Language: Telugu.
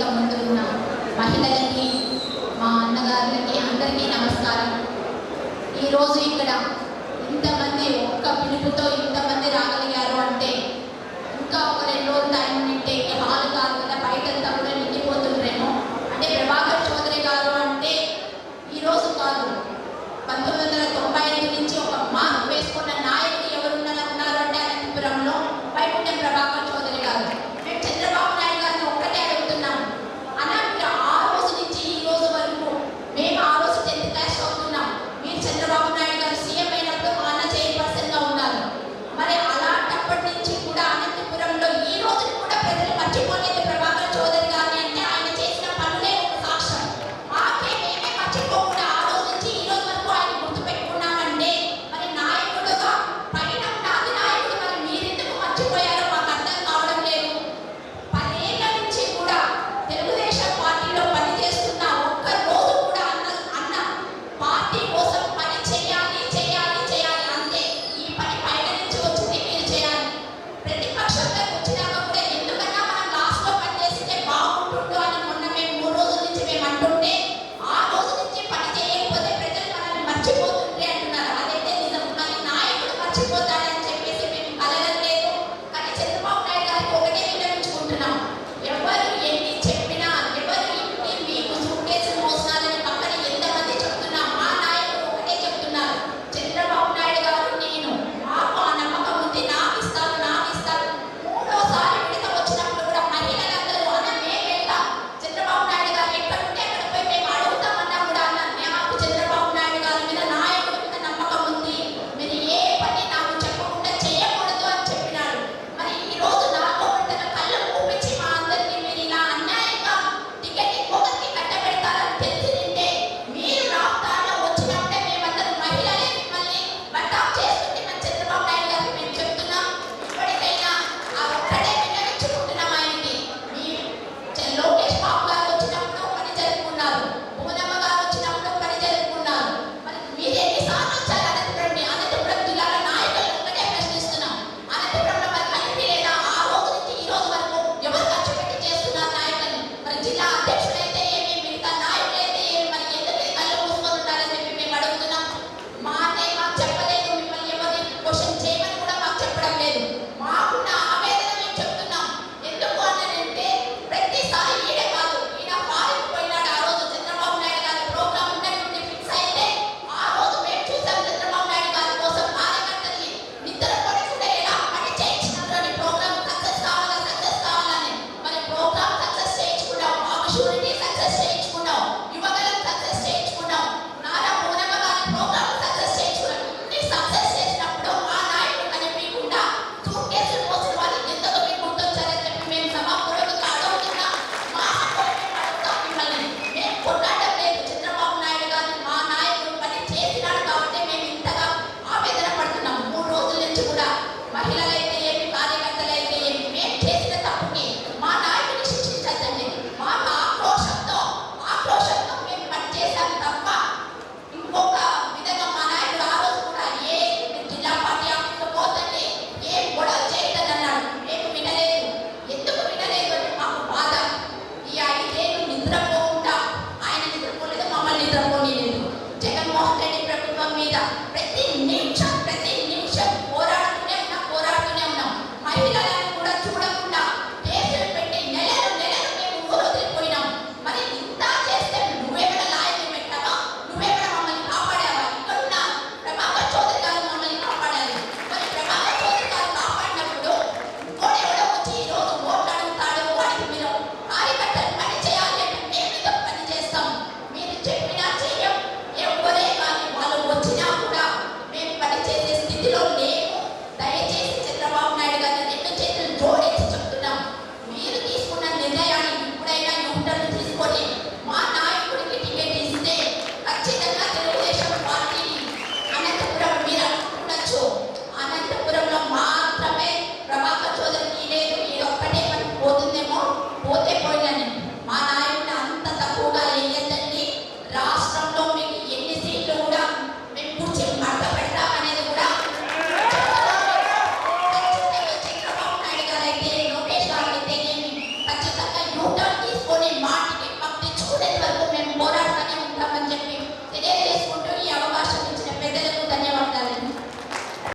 వేదిక ముందున్న మహిళలకి మా అన్నగారులకి అందరికీ నమస్కారం. ఈరోజు ఇక్కడ ఇంతమంది ఒక్క పిలుపుతో